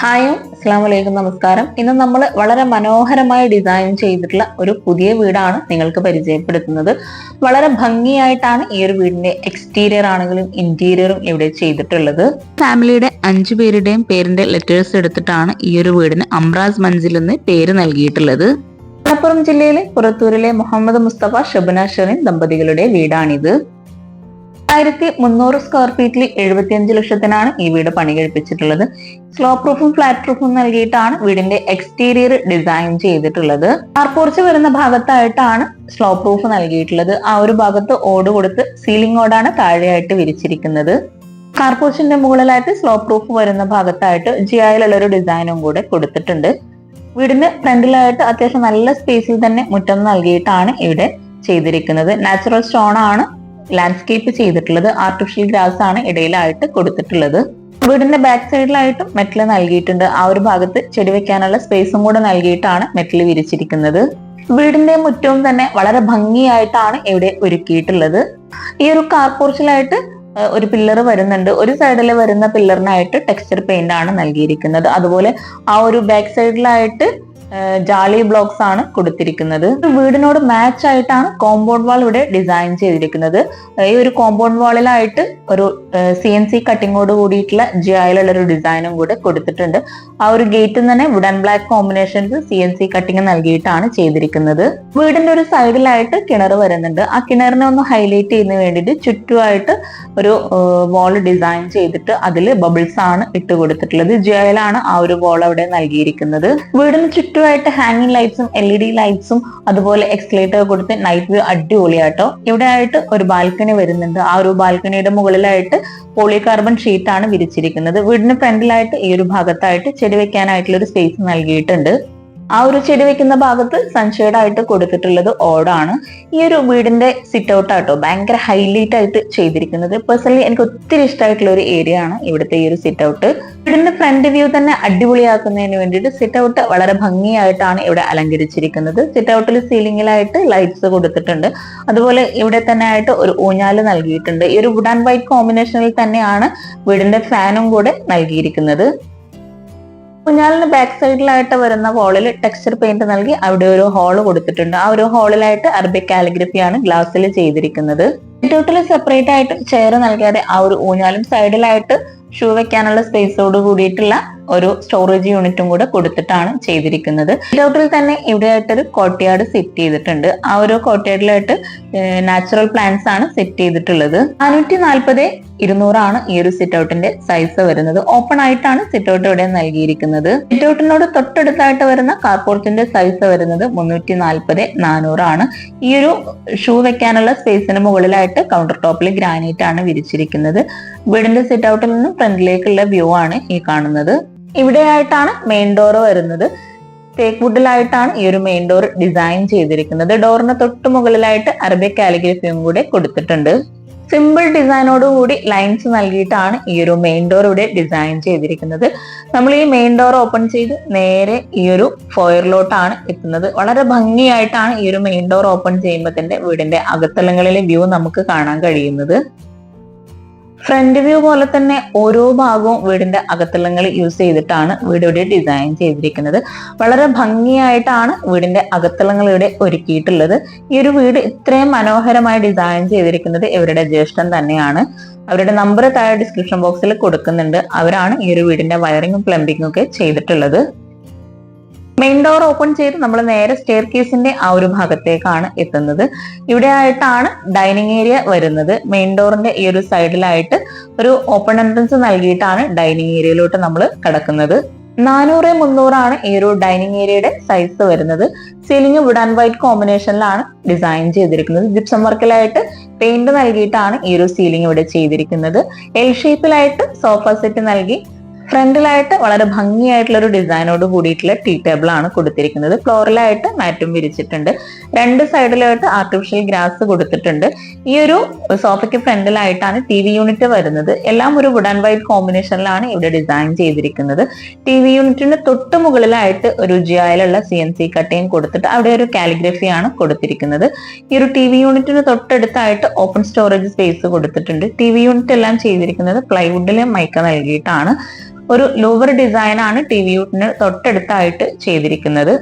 Hi അസ്സാം വലൈക്കും നമസ്കാരം. ഇന്ന് നമ്മൾ വളരെ മനോഹരമായി ഡിസൈൻ ചെയ്തിട്ടുള്ള ഒരു പുതിയ വീടാണ് നിങ്ങൾക്ക് പരിചയപ്പെടുത്തുന്നത്. വളരെ ഭംഗിയായിട്ടാണ് ഈ ഒരു വീടിന്റെ എക്സ്റ്റീരിയർ ആണെങ്കിലും ഇന്റീരിയറും ഇവിടെ ചെയ്തിട്ടുള്ളത്. ഫാമിലിയുടെ അഞ്ചു പേരുടെയും പേരിന്റെ ലെറ്റേഴ്സ് എടുത്തിട്ടാണ് ഈ ഒരു വീടിന് അംറാസ് മൻസിൽ എന്ന് പേര് നൽകിയിട്ടുള്ളത്. മലപ്പുറം ജില്ലയിലെ പുറത്തൂരിലെ മുഹമ്മദ് മുസ്തഫ ഷബന ഷെറിൻ ദമ്പതികളുടെ വീടാണിത്. ആയിരത്തി മുന്നൂറ് സ്ക്വയർ ഫീറ്റിൽ എഴുപത്തിയഞ്ച് ലക്ഷത്തിനാണ് ഈ വീട് പണി കഴിപ്പിച്ചിട്ടുള്ളത്. സ്ലോ പ്രൂഫും ഫ്ലാറ്റ് പ്രൂഫും നൽകിയിട്ടാണ് വീടിന്റെ എക്സ്റ്റീരിയർ ഡിസൈൻ ചെയ്തിട്ടുള്ളത്. കാർപോർച്ച് വരുന്ന ഭാഗത്തായിട്ടാണ് സ്ലോ പ്രൂഫ് നൽകിയിട്ടുള്ളത്. ആ ഒരു ഭാഗത്ത് ഓട് കൊടുത്ത് സീലിംഗ് ഓടാണ് താഴെയായിട്ട് വിരിച്ചിരിക്കുന്നത്. കാർപോർച്ചിന്റെ മുകളിലായിട്ട് സ്ലോ പ്രൂഫ് വരുന്ന ഭാഗത്തായിട്ട് ജി ഐയിലുള്ള ഒരു ഡിസൈനും കൂടെ കൊടുത്തിട്ടുണ്ട്. വീടിന് ഫ്രണ്ടിലായിട്ട് അത്യാവശ്യം നല്ല സ്പേസിൽ തന്നെ മുറ്റം നൽകിയിട്ടാണ് ഇവിടെ ചെയ്തിരിക്കുന്നത്. നാച്ചുറൽ സ്റ്റോൺ ആണ് ലാൻഡ്സ്കേപ്പ് ചെയ്തിട്ടുള്ളത് ആർട്ടിഫിഷ്യൽ ഗ്രാസ് ആണ് ഇടയിലായിട്ട് കൊടുത്തിട്ടുള്ളത്. വീടിന്റെ ബാക്ക് സൈഡിലായിട്ടും മെറ്റൽ നൽകിയിട്ടുണ്ട്. ആ ഒരു ഭാഗത്ത് ചെടി വെക്കാനുള്ള സ്പേസും കൂടെ നൽകിയിട്ടാണ് മെറ്റൽ വിരിച്ചിരിക്കുന്നത്. വീടിന്റെ മുറ്റവും തന്നെ വളരെ ഭംഗിയായിട്ടാണ് ഇവിടെ ഒരുക്കിയിട്ടുള്ളത്. ഈ ഒരു കാർ പോർച്ചിലായിട്ട് ഒരു പില്ലർ വരുന്നുണ്ട്. ഒരു സൈഡിൽ വരുന്ന പില്ലറിനായിട്ട് ടെക്സ്ചർ പെയിന്റ് ആണ് നൽകിയിരിക്കുന്നത്. അതുപോലെ ആ ഒരു ബാക്ക് സൈഡിലായിട്ട് ജാളി ബ്ലോക്സ് ആണ് കൊടുത്തിരിക്കുന്നത്. വീടിനോട് മാച്ച് ആയിട്ടാണ് കോമ്പൗണ്ട് വാൾ ഇവിടെ ഡിസൈൻ ചെയ്തിരിക്കുന്നത്. ഈ ഒരു കോമ്പൗണ്ട് വാളിലായിട്ട് ഒരു സി എൻ സി കട്ടിങ്ങോട് കൂടിയിട്ടുള്ള ജിയായിലുള്ള ഒരു ഡിസൈനും കൂടെ കൊടുത്തിട്ടുണ്ട്. ആ ഒരു ഗേറ്റിൽ തന്നെ wood and black combinations C N C cutting നൽകിയിട്ടാണ് ചെയ്തിരിക്കുന്നത്. വീടിന്റെ ഒരു സൈഡിലായിട്ട് കിണർ വരുന്നുണ്ട്. ആ കിണറിനെ ഒന്ന് ഹൈലൈറ്റ് ചെയ്യുന്നതിന് വേണ്ടിയിട്ട് ചുറ്റുമായിട്ട് ഒരു വാൾ ഡിസൈൻ ചെയ്തിട്ട് അതിൽ ബബിൾസ് ആണ് ഇട്ട് കൊടുത്തിട്ടുള്ളത്. ജിയായിലാണ് ആ ഒരു വാൾ അവിടെ നൽകിയിരിക്കുന്നത്. വീടിന് ചുറ്റും ചുറ്റുമായിട്ട് ഹാങ്ങിങ് ലൈറ്റ്സും എൽ ഇ ഡി ലൈറ്റ്സും അതുപോലെ എക്സ്ലേറ്റർ കൊടുത്ത് നൈറ്റ് വ്യൂ അടിപൊളിയാട്ടോ. ഇവിടെ ആയിട്ട് ഒരു ബാൽക്കണി വരുന്നുണ്ട്. ആ ഒരു ബാൽക്കണിയുടെ മുകളിലായിട്ട് പോളികാർബൺ ഷീറ്റ് ആണ് വിരിച്ചിരിക്കുന്നത്. വീടിന് ഫ്രണ്ടിലായിട്ട് ഈ ഒരു ഭാഗത്തായിട്ട് ചെടി വെക്കാനായിട്ടുള്ള ഒരു സ്പേസ് നൽകിയിട്ടുണ്ട്. ആ ഒരു ചെടി വെക്കുന്ന ഭാഗത്ത് സൺഷെയ്ഡ് ആയിട്ട് കൊടുത്തിട്ടുള്ളത് ഓടാണ്. ഈ ഒരു വീടിന്റെ സിറ്റ് ഔട്ട് ആട്ടോ ഭയങ്കര ഹൈലൈറ്റ് ആയിട്ട് ചെയ്തിരിക്കുന്നത്. പേഴ്സണലി എനിക്ക് ഒത്തിരി ഇഷ്ടമായിട്ടുള്ള ഒരു ഏരിയ ആണ് ഇവിടുത്തെ ഈ ഒരു സിറ്റ് ഔട്ട് വീടിന്റെ ഫ്രണ്ട് വ്യൂ തന്നെ അടിപൊളിയാക്കുന്നതിന് വേണ്ടിയിട്ട് സിറ്റ് ഔട്ട് വളരെ ഭംഗിയായിട്ടാണ് ഇവിടെ അലങ്കരിച്ചിരിക്കുന്നത്. സിറ്റ് ഔട്ടിൽ സീലിംഗിലായിട്ട് ലൈറ്റ്സ് കൊടുത്തിട്ടുണ്ട്. അതുപോലെ ഇവിടെ തന്നെ ആയിട്ട് ഒരു ഊഞ്ഞാൽ നൽകിയിട്ടുണ്ട്. ഈ ഒരു വുഡ് ആൻഡ് വൈറ്റ് കോമ്പിനേഷനിൽ തന്നെയാണ് വീടിന്റെ ഫാനും കൂടെ നൽകിയിരിക്കുന്നത്. കുഞ്ഞാലിന് ബാക്ക് സൈഡിലായിട്ട് വരുന്ന വോളിൽ ടെക്സ്ചർ പെയിന്റ് നൽകി അവിടെ ഒരു ഹോൾ കൊടുത്തിട്ടുണ്ട്. ആ ഒരു ഹോളിലായിട്ട് അറബിക് കാലിഗ്രഫിയാണ് ഗ്ലാസ്സിൽ ചെയ്തിരിക്കുന്നത്. ടോട്ടലി സെപ്പറേറ്റ് ആയിട്ട് ചെയർ നൽകാതെ ആ ഒരു ഊഞ്ഞാലും സൈഡിലായിട്ട് ഷൂ വെക്കാനുള്ള സ്പേസോട് കൂടിയിട്ടുള്ള ഒരു സ്റ്റോറേജ് യൂണിറ്റും കൂടെ കൊടുത്തിട്ടാണ് ചെയ്തിരിക്കുന്നത്. സിറ്റൗട്ടിൽ തന്നെ ഇവിടെ ഒരു കോട്ടയാട് സെറ്റ് ചെയ്തിട്ടുണ്ട്. ആ ഒരു കോട്ടയാടിലായിട്ട് നാച്ചുറൽ പ്ലാന്റ്സ് ആണ് സെറ്റ് ചെയ്തിട്ടുള്ളത്. നാനൂറ്റി നാൽപ്പത് ഇരുന്നൂറാണ് ഈ ഒരു സിറ്റ് ഔട്ടിന്റെ സൈസ് വരുന്നത്. ഓപ്പൺ ആയിട്ടാണ് സിറ്റ് ഔട്ട് ഇവിടെ നൽകിയിരിക്കുന്നത്. സിറ്റ് ഔട്ടിനോട് തൊട്ടടുത്തായിട്ട് വരുന്ന കാർപോർട്ടിന്റെ സൈസ് വരുന്നത് മുന്നൂറ്റി നാൽപ്പത് നാനൂറാണ്. ഈ ഒരു ഷൂ വെക്കാനുള്ള സ്പേസിന് മുകളിലായിട്ട് കൗണ്ടർ ടോപ്പിൽ ഗ്രാനൈറ്റ് ആണ് വിരിച്ചിരിക്കുന്നത്. വീടിന്റെ സിറ്റ് ഔട്ടിൽ നിന്നും ഫ്രണ്ടിലേക്കുള്ള വ്യൂ ആണ് ഈ കാണുന്നത്. ഇവിടെയായിട്ടാണ് മെയിൻ ഡോർ വരുന്നത്. തേക്ക് വുഡിലായിട്ടാണ് ഈ ഒരു മെയിൻ ഡോർ ഡിസൈൻ ചെയ്തിരിക്കുന്നത്. ഡോറിന് തൊട്ട് മുകളിലായിട്ട് അറബിക് കാലിഗ്രഫിയും കൂടെ കൊടുത്തിട്ടുണ്ട്. സിമ്പിൾ ഡിസൈനോട് കൂടി ലൈൻസ് നൽകിയിട്ടാണ് ഈ ഒരു മെയിൻ ഡോർ ഇവിടെ ഡിസൈൻ ചെയ്തിരിക്കുന്നത്. നമ്മൾ ഈ മെയിൻ ഡോർ ഓപ്പൺ ചെയ്ത് നേരെ ഈ ഒരു ഫോയറിലോട്ടാണ് എത്തുന്നത്. വളരെ ഭംഗിയായിട്ടാണ് ഈ ഒരു മെയിൻ ഡോർ ഓപ്പൺ ചെയ്യുമ്പോൾ തന്നെ വീടിന്റെ അകത്തലങ്ങളിലെ വ്യൂ നമുക്ക് കാണാൻ കഴിയുന്നത്. ഫ്രണ്ട് വ്യൂ പോലെ തന്നെ ഓരോ ഭാഗവും വീടിന്റെ അകത്തളങ്ങൾ യൂസ് ചെയ്തിട്ടാണ് വീട് ഡിസൈൻ ചെയ്തിരിക്കുന്നത്. വളരെ ഭംഗിയായിട്ടാണ് വീടിന്റെ അകത്തളങ്ങൾ ഇവിടെ ഒരുക്കിയിട്ടുള്ളത്. ഈ ഒരു വീട് ഇത്രയും മനോഹരമായി ഡിസൈൻ ചെയ്തിരിക്കുന്നത് ഇവരുടെ ജ്യേഷ്ഠൻ തന്നെയാണ്. അവരുടെ നമ്പർ താഴെ ഡിസ്ക്രിപ്ഷൻ ബോക്സിൽ കൊടുക്കുന്നുണ്ട്. അവരാണ് ഈ ഒരു വീടിന്റെ വയറിങ്ങും പ്ലംബിങ്ങും ഒക്കെ ചെയ്തിട്ടുള്ളത്. മെയിൻ ഡോർ ഓപ്പൺ ചെയ്ത് നമ്മൾ നേരെ സ്റ്റെയർ കേസിന്റെ ആ ഒരു ഭാഗത്തേക്കാണ് എത്തുന്നത്. ഇവിടെ ആയിട്ടാണ് ഡൈനിങ് ഏരിയ വരുന്നത്. മെയിൻ ഡോറിന്റെ ഈ ഒരു സൈഡിലായിട്ട് ഒരു ഓപ്പൺ എൻട്രൻസ് നൽകിയിട്ടാണ് ഡൈനിങ് ഏരിയയിലോട്ട് നമ്മൾ കടക്കുന്നത്. നാനൂറ് മുന്നൂറാണ് ഈ ഒരു ഡൈനിങ് ഏരിയയുടെ സൈസ് വരുന്നത്. സീലിംഗ് വുഡ് ആൻഡ് വൈറ്റ് കോമ്പിനേഷനിലാണ് ഡിസൈൻ ചെയ്തിരിക്കുന്നത്. ജിപ്സം വർക്കിലായിട്ട് പെയിന്റ് നൽകിയിട്ടാണ് ഈ ഒരു സീലിംഗ് ഇവിടെ ചെയ്തിരിക്കുന്നത്. എൽ ഷേപ്പിലായിട്ട് സോഫ സെറ്റ് നൽകി ഫ്രണ്ടിലായിട്ട് വളരെ ഭംഗിയായിട്ടുള്ള ഒരു ഡിസൈനോട് കൂടിയിട്ടുള്ള ടീ ടേബിൾ ആണ് കൊടുത്തിരിക്കുന്നത്. ഫ്ലോറിലായിട്ട് മാറ്റും വിരിച്ചിട്ടുണ്ട്. രണ്ട് സൈഡിലായിട്ട് ആർട്ടിഫിഷ്യൽ ഗ്രാസ് കൊടുത്തിട്ടുണ്ട്. ഈ ഒരു സോഫയ്ക്ക് ഫ്രണ്ടിലായിട്ടാണ് ടി വി യൂണിറ്റ് വരുന്നത്. എല്ലാം ഒരു വുഡ് ആൻഡ് വൈറ്റ് കോമ്പിനേഷനിലാണ് ഇവിടെ ഡിസൈൻ ചെയ്തിരിക്കുന്നത്. ടി വി യൂണിറ്റിന് തൊട്ട് മുകളിലായിട്ട് ഒരു ജിയായിലുള്ള സി എൻ സി കട്ടയും കൊടുത്തിട്ട് അവിടെ ഒരു കാലിഗ്രഫി ആണ് കൊടുത്തിരിക്കുന്നത്. ഈ ഒരു ടി വി യൂണിറ്റിന് തൊട്ടടുത്തായിട്ട് ഓപ്പൺ സ്റ്റോറേജ് സ്പേസ് കൊടുത്തിട്ടുണ്ട്. ടി വി യൂണിറ്റ് എല്ലാം ചെയ്തിരിക്കുന്നത് പ്ലൈവുഡിലെ മൈക്ക നൽകിയിട്ടാണ്. ഒരു ലോവർ ഡിസൈനാണ് ടി വി യൂട്ടിന് തൊട്ടടുത്തായിട്ട് ചെയ്തിരിക്കുന്നത്.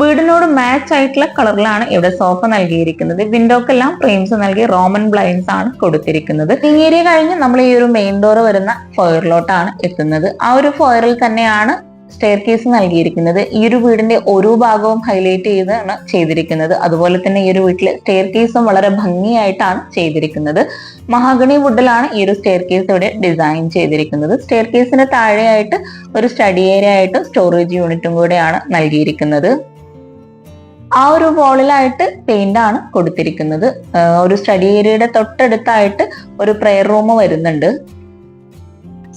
വീടിനോട് മാച്ച് ആയിട്ടുള്ള കളറിലാണ് ഇവിടെ സോഫ നൽകിയിരിക്കുന്നത്. വിൻഡോക്കെല്ലാം ഫ്രെയിംസ് നൽകി റോമൻ ബ്ലൈൻസ് ആണ് കൊടുത്തിരിക്കുന്നത്. ഏരിയ കഴിഞ്ഞ് നമ്മൾ ഈ ഒരു മെയിൻ ഡോർ വരുന്ന ഫോയറിലോട്ടാണ് എത്തുന്നത്. ആ ഒരു ഫോയറിൽ തന്നെയാണ് സ്റ്റെയർ കേസ് നൽകിയിരിക്കുന്നത്. ഈ ഒരു വീടിന്റെ ഓരോ ഭാഗവും ഹൈലൈറ്റ് ചെയ്താണ് ചെയ്തിരിക്കുന്നത്. അതുപോലെ തന്നെ ഈ ഒരു വീട്ടിലെ സ്റ്റെയർ കേസും വളരെ ഭംഗിയായിട്ടാണ് ചെയ്തിരിക്കുന്നത്. മഹാഗണി വുഡിലാണ് ഈ ഒരു സ്റ്റെയർ കേസ് ഇവിടെ ഡിസൈൻ ചെയ്തിരിക്കുന്നത്. സ്റ്റെയർ കേസിന് താഴെയായിട്ട് ഒരു സ്റ്റഡി ഏരിയ ആയിട്ട് സ്റ്റോറേജ് യൂണിറ്റും കൂടെയാണ് നൽകിയിരിക്കുന്നത്. ആ ഒരു വോളിലായിട്ട് പെയിന്റ് ആണ് കൊടുത്തിരിക്കുന്നത്. ഒരു സ്റ്റഡി ഏരിയയുടെ തൊട്ടടുത്തായിട്ട് ഒരു പ്രെയർ റൂം വരുന്നുണ്ട്.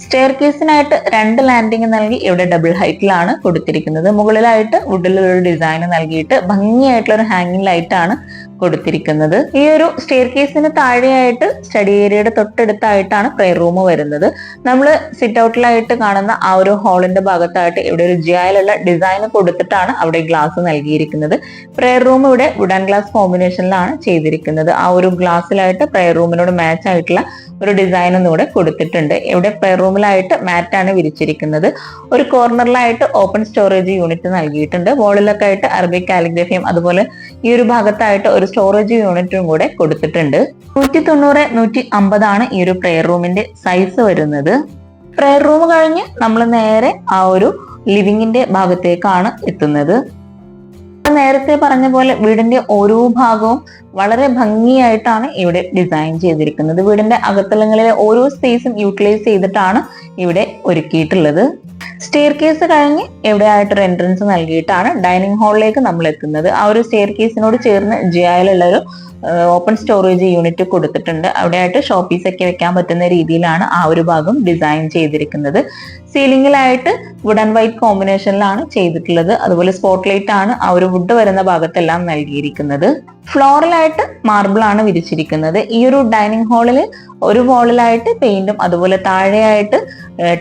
സ്റ്റെയർ കേസിനായിട്ട് രണ്ട് ലാൻഡിംഗ് നൽകി ഇവിടെ ഡബിൾ ഹൈറ്റിലാണ് കൊടുത്തിരിക്കുന്നത്. മുകളിലായിട്ട് വുഡിലൊരു ഡിസൈൻ നൽകിയിട്ട് ഭംഗിയായിട്ടുള്ള ഒരു ഹാങ്ങിങ് ലൈറ്റ് ആണ് കൊടുത്തിരിക്കുന്നത്. ഈ ഒരു സ്റ്റെയർ കേസിന് താഴെയായിട്ട് സ്റ്റഡി ഏരിയയുടെ തൊട്ടടുത്തായിട്ടാണ് പ്രെയർ റൂം വരുന്നത്. നമ്മൾ സിറ്റ് ഔട്ടിലായിട്ട് കാണുന്ന ആ ഒരു ഹാളിന്റെ ഭാഗത്തായിട്ട് ഇവിടെ ഒരു ജിയായിലുള്ള ഡിസൈൻ കൊടുത്തിട്ടാണ് അവിടെ ഗ്ലാസ് നൽകിയിരിക്കുന്നത്. പ്രെയർ റൂം ഇവിടെ വുഡൻ ഗ്ലാസ് കോമ്പിനേഷനിലാണ് ചെയ്തിരിക്കുന്നത്. ആ ഒരു ഗ്ലാസ്സിലായിട്ട് പ്രെയർ റൂമിനോട് മാച്ച് ആയിട്ടുള്ള ഒരു ഡിസൈൻ ഒന്നും ഇവിടെ കൊടുത്തിട്ടുണ്ട്. ഇവിടെ പ്രെയർ റൂമിലായിട്ട് മാറ്റാണ് വിരിച്ചിരിക്കുന്നത്. ഒരു കോർണറിലായിട്ട് ഓപ്പൺ സ്റ്റോറേജ് യൂണിറ്റ് നൽകിയിട്ടുണ്ട്. വോളിലൊക്കെ ആയിട്ട് അറബിക് കാലിഗ്രഫിയും അതുപോലെ ഈ ഒരു ഭാഗത്തായിട്ട് ഒരു സ്റ്റോറേജ് യൂണിറ്റും കൂടെ കൊടുത്തിട്ടുണ്ട്. നൂറ്റി തൊണ്ണൂറ് നൂറ്റി അമ്പതാണ് ഈ ഒരു പ്രെയർ റൂമിന്റെ സൈസ് വരുന്നത്. പ്രെയർ റൂം കഴിഞ്ഞ് നമ്മൾ നേരെ ആ ഒരു ലിവിങ്ങിന്റെ ഭാഗത്തേക്കാണ് എത്തുന്നത്. നേരത്തെ പറഞ്ഞ പോലെ വീടിന്റെ ഓരോ ഭാഗവും വളരെ ഭംഗിയായിട്ടാണ് ഇവിടെ ഡിസൈൻ ചെയ്തിരിക്കുന്നത്. വീടിന്റെ അകത്തലങ്ങളിലെ ഓരോ സ്പേസും യൂട്ടിലൈസ് ചെയ്തിട്ടാണ് ഇവിടെ ഒരുക്കിയിട്ടുള്ളത്. സ്റ്റെയർ കേസ് കഴിഞ്ഞ് എവിടെയായിട്ടൊരു എൻട്രൻസ് നൽകിയിട്ടാണ് ഡൈനിങ് ഹാളിലേക്ക് നമ്മൾ എത്തുന്നത് ആ ഒരു സ്റ്റെയർ കേസിനോട് ചേർന്ന് ജിയായിലുള്ള ഒരു ഓപ്പൺ സ്റ്റോറേജ് യൂണിറ്റ് കൊടുത്തിട്ടുണ്ട്. അവിടെയായിട്ട് ഷോപ്പീസ് ഒക്കെ വെക്കാൻ പറ്റുന്ന രീതിയിലാണ് ആ ഒരു ഭാഗം ഡിസൈൻ ചെയ്തിരിക്കുന്നത്. സീലിംഗിലായിട്ട് വുഡ് ആൻഡ് വൈറ്റ് കോമ്പിനേഷനിലാണ് ചെയ്തിട്ടുള്ളത്. അതുപോലെ സ്പോട്ട് ലൈറ്റ് ആണ് ആ ഒരു വുഡ് വരുന്ന ഭാഗത്തെല്ലാം നൽകിയിരിക്കുന്നത്. ഫ്ലോറിലായിട്ട് മാർബിൾ ആണ് വിരിച്ചിരിക്കുന്നത്. ഈ ഒരു ഡൈനിങ് ഹാളിൽ ഒരു വോളിലായിട്ട് പെയിന്റും അതുപോലെ താഴെയായിട്ട്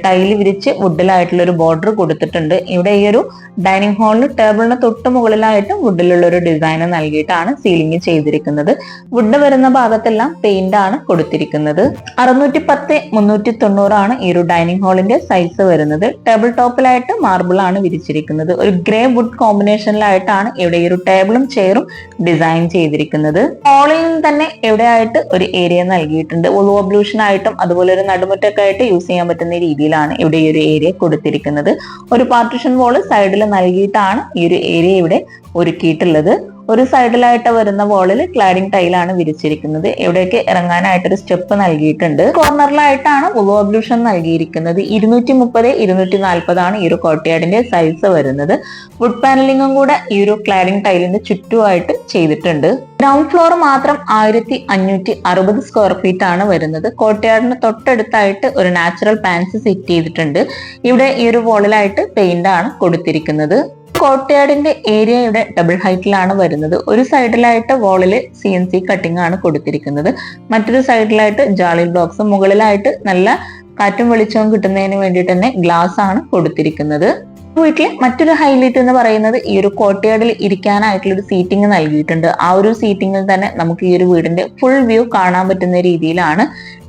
ടൈൽ വിരിച്ച് വുഡിലായിട്ടുള്ള ഒരു ബോർഡർ കൊടുത്തിട്ടുണ്ട്. ഇവിടെ ഈ ഒരു ഡൈനിങ് ഹാളിന് ടേബിളിന് തൊട്ട് മുകളിലായിട്ട് വുഡിലുള്ള ഒരു ഡിസൈൻ നൽകിയിട്ടാണ് സീലിംഗ് ചെയ്തിരിക്കുന്നത്. വുഡ് വരുന്ന ഭാഗത്തെല്ലാം പെയിന്റ് ആണ് കൊടുത്തിരിക്കുന്നത്. അറുന്നൂറ്റി പത്ത് മുന്നൂറ്റി തൊണ്ണൂറാണ് ഈ ഒരു ഡൈനിങ് ഹാളിന്റെ സൈസ് വരുന്നത്. ടേബിൾ ടോപ്പിലായിട്ട് മാർബിൾ ആണ് വിരിച്ചിരിക്കുന്നത്. ഒരു ഗ്രേ വുഡ് കോമ്പിനേഷനിലായിട്ടാണ് ഇവിടെ ഈ ഒരു ടേബിളും ചെയറും ഡിസൈൻ ചെയ്തിരിക്കുന്നത്. ഹാളിൽ തന്നെ എവിടെയായിട്ട് ഒരു ഏരിയ നൽകിയിട്ടുണ്ട്. ഒബ്ലൂഷൻ ആയിട്ടും അതുപോലെ ഒരു നടുമുറ്റൊക്കെ ആയിട്ട് യൂസ് ചെയ്യാൻ പറ്റുന്ന രീതിയിലാണ് ഇവിടെ ഈ ഒരു ഏരിയ കൊടുത്തിരിക്കുന്നത്. ഒരു പാർട്ടിഷൻ വോൾ സൈഡിൽ നൽകിയിട്ടാണ് ഈ ഒരു ഏരിയ ഇവിടെ ഒരുക്കിയിട്ടുള്ളത്. ഒരു സൈഡിലായിട്ട് വരുന്ന വോളിൽ ക്ലാഡിംഗ് ടൈലാണ് വിരിച്ചിരിക്കുന്നത്. എവിടെയൊക്കെ ഇറങ്ങാനായിട്ട് ഒരു സ്റ്റെപ്പ് നൽകിയിട്ടുണ്ട്. കോർണറിലായിട്ടാണ് ഉപോബ്ലൂഷൻ നൽകിയിരിക്കുന്നത്. ഇരുന്നൂറ്റി മുപ്പത് ഇരുന്നൂറ്റി നാൽപ്പതാണ് ഈ ഒരു കോട്ടയാടിന്റെ സൈസ് വരുന്നത്. വുഡ് പാനലിംഗും കൂടെ ഈ ഒരു ക്ലാഡിംഗ് ടൈലിന്റെ ചുറ്റുമായിട്ട് ചെയ്തിട്ടുണ്ട്. ഗ്രൗണ്ട് ഫ്ലോർ മാത്രം ആയിരത്തി അഞ്ഞൂറ്റി അറുപത് സ്ക്വയർ ഫീറ്റ് ആണ് വരുന്നത്. കോട്ടയാടിന് തൊട്ടടുത്തായിട്ട് ഒരു നാച്ചുറൽ പാൻസ് സെറ്റ് ചെയ്തിട്ടുണ്ട്. ഇവിടെ ഈ ഒരു വോളിലായിട്ട് പെയിന്റ് ആണ് കൊടുത്തിരിക്കുന്നത്. കോട്ടയാടിന്റെ ഏരിയയുടെ ഡബിൾ ഹൈറ്റിലാണ് വരുന്നത്. ഒരു സൈഡിലായിട്ട് വോളിൽ സി എൻ സി കട്ടിംഗ് ആണ് കൊടുത്തിരിക്കുന്നത്. മറ്റൊരു സൈഡിലായിട്ട് ജാളി ബ്ലോക്സ് മുകളിലായിട്ട് നല്ല കാറ്റും വെളിച്ചവും കിട്ടുന്നതിന് വേണ്ടി തന്നെ ഗ്ലാസ് ആണ് കൊടുത്തിരിക്കുന്നത്. വീട്ടിലെ മറ്റൊരു ഹൈലൈറ്റ് എന്ന് പറയുന്നത് ഈ ഒരു കോട്ടയാടിൽ ഇരിക്കാനായിട്ടുള്ള ഒരു സീറ്റിംഗ് നൽകിയിട്ടുണ്ട്. ആ ഒരു സീറ്റിംഗിൽ തന്നെ നമുക്ക് ഈ ഒരു വീടിന്റെ ഫുൾ വ്യൂ കാണാൻ പറ്റുന്ന രീതിയിലാണ്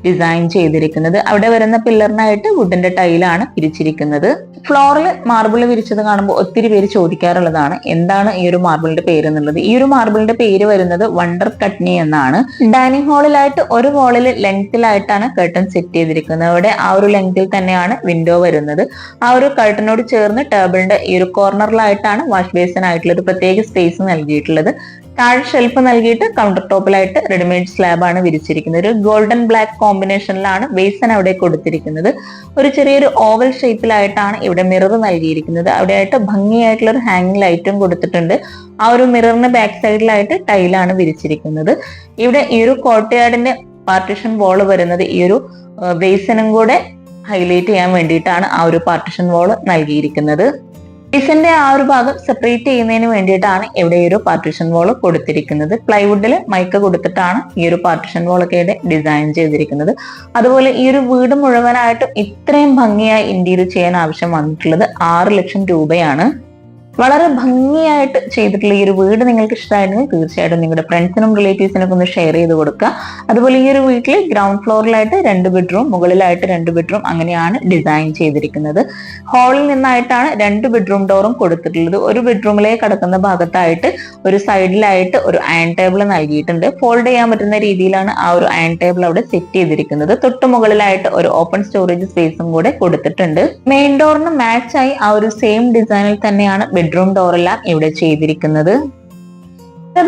ഡിസൈൻ ചെയ്തിരിക്കുന്നത്. അവിടെ വരുന്ന പില്ലറിനായിട്ട് വുഡിന്റെ ടൈലാണ് പിരിച്ചിരിക്കുന്നത് ഫ്ലോറിൽ മാർബിൾ വിരിച്ചത് കാണുമ്പോൾ ഒത്തിരി പേര് ചോദിക്കാറുള്ളതാണ് എന്താണ് ഈ ഒരു മാർബിളിന്റെ പേര് എന്നുള്ളത്? ഈ ഒരു മാർബിളിന്റെ പേര് വരുന്നത് വണ്ടർ കട്ട്നി എന്നാണ്. ഡൈനിങ് ഹാളിലായിട്ട് ഒരു ഹോളിൽ ലെങ്തിലായിട്ടാണ് കർട്ടൻ സെറ്റ് ചെയ്തിരിക്കുന്നത്. അവിടെ ആ ഒരു ലെങ്തിൽ തന്നെയാണ് വിൻഡോ വരുന്നത്. ആ ഒരു കർട്ടനോട് ചേർന്ന് ടേബിളിന്റെ ഈ ഒരു കോർണറിലായിട്ടാണ് വാഷ് ബേസിൻ ആയിട്ടുള്ള ഒരു പ്രത്യേക സ്പേസ് നൽകിയിട്ടുള്ളത്. താഴെ ഷെൽഫ് നൽകിയിട്ട് കൗണ്ടർ ടോപ്പിലായിട്ട് റെഡിമെയ്ഡ് സ്ലാബ് ആണ് വിരിച്ചിരിക്കുന്നത്. ഒരു ഗോൾഡൻ ബ്ലാക്ക് കോമ്പിനേഷനിലാണ് ബേസൻ അവിടെ കൊടുത്തിരിക്കുന്നത്. ഒരു ചെറിയൊരു ഓവൽ ഷേപ്പിലായിട്ടാണ് ഇവിടെ മിറർ നൽകിയിരിക്കുന്നത്. അവിടെയായിട്ട് ഭംഗിയായിട്ടുള്ള ഒരു ഹാങ്ങിങ് ലൈറ്റും കൊടുത്തിട്ടുണ്ട്. ആ ഒരു മിററിന് ബാക്ക് സൈഡിലായിട്ട് ടൈലാണ് വിരിച്ചിരിക്കുന്നത്. ഇവിടെ ഈ ഒരു കോട്ടയാടിന്റെ പാർട്ടിഷൻ വോൾ വരുന്നത് ഈ ഒരു ബേസനും കൂടെ ഹൈലൈറ്റ് ചെയ്യാൻ വേണ്ടിയിട്ടാണ് ആ ഒരു പാർട്ടിഷൻ വാൾ നൽകിയിരിക്കുന്നത്. ഡിസിന്റെ ആ ഒരു ഭാഗം സെപ്പറേറ്റ് ചെയ്യുന്നതിന് വേണ്ടിയിട്ടാണ് ഇവിടെ ഒരു പാർട്ടിഷൻ വാൾ കൊടുത്തിരിക്കുന്നത്. പ്ലൈവുഡിൽ മൈക്ക് കൊടുത്തിട്ടാണ് ഈ ഒരു പാർട്ടിഷൻ വാളൊക്കെ ഇവിടെ ഡിസൈൻ ചെയ്തിരിക്കുന്നത്. അതുപോലെ ഈ ഒരു വീട് മുഴുവനായിട്ടും ഇത്രയും ഭംഗിയായി ഇന്റീരിയർ ചെയ്യാൻ ആവശ്യം വന്നിട്ടുള്ളത് ആറ് ലക്ഷം രൂപയാണ്. വളരെ ഭംഗിയായിട്ട് ചെയ്തിട്ടുള്ള ഈ ഒരു വീട് നിങ്ങൾക്ക് ഇഷ്ടമായിരുന്നെങ്കിൽ തീർച്ചയായിട്ടും നിങ്ങളുടെ ഫ്രണ്ട്സിനും റിലേറ്റീവ്സിനൊക്കെ ഒന്ന് ഷെയർ ചെയ്ത് കൊടുക്കുക. അതുപോലെ ഈ ഒരു വീട്ടിൽ ഗ്രൗണ്ട് ഫ്ലോറിലായിട്ട് രണ്ട് ബെഡ്റൂം മുകളിലായിട്ട് രണ്ട് ബെഡ്റൂം അങ്ങനെയാണ് ഡിസൈൻ ചെയ്തിരിക്കുന്നത്. ഹാളിൽ നിന്നായിട്ടാണ് രണ്ട് ബെഡ്റൂം ഡോറും കൊടുത്തിട്ടുള്ളത്. ഒരു ബെഡ്റൂമിലേക്ക് കടക്കുന്ന ഭാഗത്തായിട്ട് ഒരു സൈഡിലായിട്ട് ഒരു അയൺ ടേബിൾ നൽകിയിട്ടുണ്ട്. ഫോൾഡ് ചെയ്യാൻ പറ്റുന്ന രീതിയിലാണ് ആ ഒരു അയൺ ടേബിൾ അവിടെ സെറ്റ് ചെയ്തിരിക്കുന്നത്. തൊട്ട് മുകളിലായിട്ട് ഒരു ഓപ്പൺ സ്റ്റോറേജ് സ്പേസും കൂടെ കൊടുത്തിട്ടുണ്ട്. മെയിൻ ഡോറിന് മാച്ചായി ആ ഒരു സെയിം ഡിസൈനിൽ തന്നെയാണ് ബെഡ്റൂം ഡോറെല്ലാം ഇവിടെ ചെയ്തിരിക്കുന്നത്.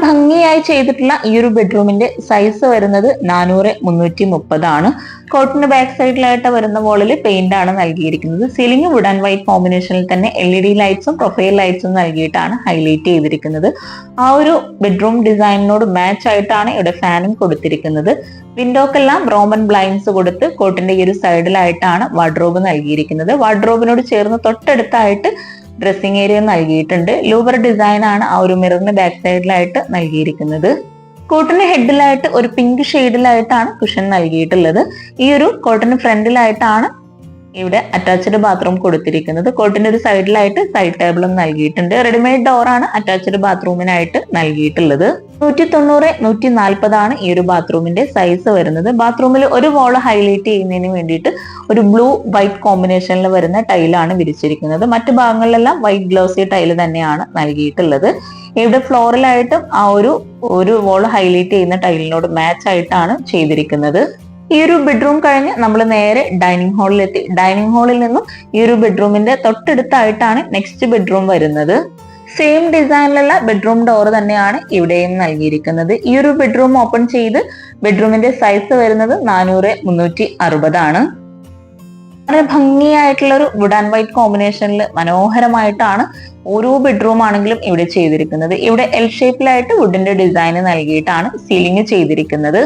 ഭംഗിയായി ചെയ്തിട്ടുള്ള ഈ ഒരു ബെഡ്റൂമിന്റെ സൈസ് വരുന്നത് നാനൂറ് മുന്നൂറ്റി മുപ്പതാണ് കോട്ടിന് ബാക്ക് സൈഡിലായിട്ട് വരുന്ന വോളിൽ പെയിന്റ് ആണ് നൽകിയിരിക്കുന്നത്. സീലിംഗ് വുഡ് ആൻഡ് വൈറ്റ് കോമ്പിനേഷനിൽ തന്നെ എൽ ഇ ഡി ലൈറ്റ്സും പ്രൊഫൈൽ ലൈറ്റ്സും നൽകിയിട്ടാണ് ഹൈലൈറ്റ് ചെയ്തിരിക്കുന്നത്. ആ ഒരു ബെഡ്റൂം ഡിസൈനിനോട് മാച്ച് ആയിട്ടാണ് ഇവിടെ ഫാനും കൊടുത്തിരിക്കുന്നത്. വിൻഡോക്കെല്ലാം റോമൻ ബ്ലൈൻഡ്സ് കൊടുത്ത് കോട്ടിന്റെ ഈ ഒരു സൈഡിലായിട്ടാണ് വാർഡ്രോബ് നൽകിയിരിക്കുന്നത്. വാർഡ്രോബിനോട് ചേർന്ന് തൊട്ടടുത്തായിട്ട് ഡ്രസ്സിംഗ് ഏരിയ നൽകിയിട്ടുണ്ട്. ലൂബർ ഡിസൈൻ ആണ് ആ ഒരു മിററിന് ബാക്ക് സൈഡിലായിട്ട് നൽകിയിരിക്കുന്നത്. കോട്ടിന് ഹെഡിലായിട്ട് ഒരു പിങ്ക് ഷെയ്ഡിലായിട്ടാണ് കുഷൻ നൽകിയിട്ടുള്ളത്. ഈ ഒരു കോട്ടിന് ഫ്രണ്ടിലായിട്ടാണ് ഇവിടെ അറ്റാച്ച്ഡ് ബാത്റൂം കൊടുത്തിരിക്കുന്നത്. കോട്ടിന്റെ ഒരു സൈഡിലായിട്ട് സൈഡ് ടേബിളും നൽകിയിട്ടുണ്ട്. റെഡിമെയ്ഡ് ഡോറാണ് അറ്റാച്ച്ഡ് ബാത്റൂമിനായിട്ട് നൽകിയിട്ടുള്ളത് നൂറ്റി തൊണ്ണൂറ് നൂറ്റി നാൽപ്പതാണ് ഈ ഒരു ബാത്റൂമിന്റെ സൈസ് വരുന്നത്. ബാത്റൂമിൽ ഒരു വോൾ ഹൈലൈറ്റ് ചെയ്യുന്നതിന് വേണ്ടിയിട്ട് ഒരു ബ്ലൂ വൈറ്റ് കോമ്പിനേഷനിൽ വരുന്ന ടൈലാണ് വിരിച്ചിരിക്കുന്നത്. മറ്റു ഭാഗങ്ങളിലെല്ലാം വൈറ്റ് ഗ്ലോസി ടൈൽ തന്നെയാണ് നൽകിയിട്ടുള്ളത്. ഇവിടെ ഫ്ലോറിലായിട്ടും ആ ഒരു ഒരു വോൾ ഹൈലൈറ്റ് ചെയ്യുന്ന ടൈലിനോട് മാച്ച് ആയിട്ടാണ് ചെയ്തിരിക്കുന്നത്. ഈ ഒരു ബെഡ്റൂം കഴിഞ്ഞ് നമ്മൾ നേരെ ഡൈനിങ് ഹാളിൽ എത്തി. ഡൈനിങ് ഹാളിൽ നിന്നും ഈ ഒരു ബെഡ്റൂമിന്റെ തൊട്ടടുത്തായിട്ടാണ് നെക്സ്റ്റ് ബെഡ്റൂം വരുന്നത്. സെയിം ഡിസൈനിലുള്ള ബെഡ്റൂം ഡോർ തന്നെയാണ് ഇവിടെയും നൽകിയിരിക്കുന്നത്. ഈ ഒരു ബെഡ്റൂം ഓപ്പൺ ചെയ്ത് ബെഡ്റൂമിന്റെ സൈസ് വരുന്നത് നാനൂറ് മുന്നൂറ്റി അറുപതാണ്. വളരെ ഭംഗിയായിട്ടുള്ള ഒരു വുഡ് ആൻഡ് വൈറ്റ് കോമ്പിനേഷനിൽ മനോഹരമായിട്ടാണ് ഓരോ ബെഡ്റൂം ആണെങ്കിലും ഇവിടെ ചെയ്തിരിക്കുന്നത്. ഇവിടെ എൽ ഷേപ്പിലായിട്ട് വുഡിന്റെ ഡിസൈൻ നൽകിയിട്ടാണ് സീലിംഗ് ചെയ്തിരിക്കുന്നത്.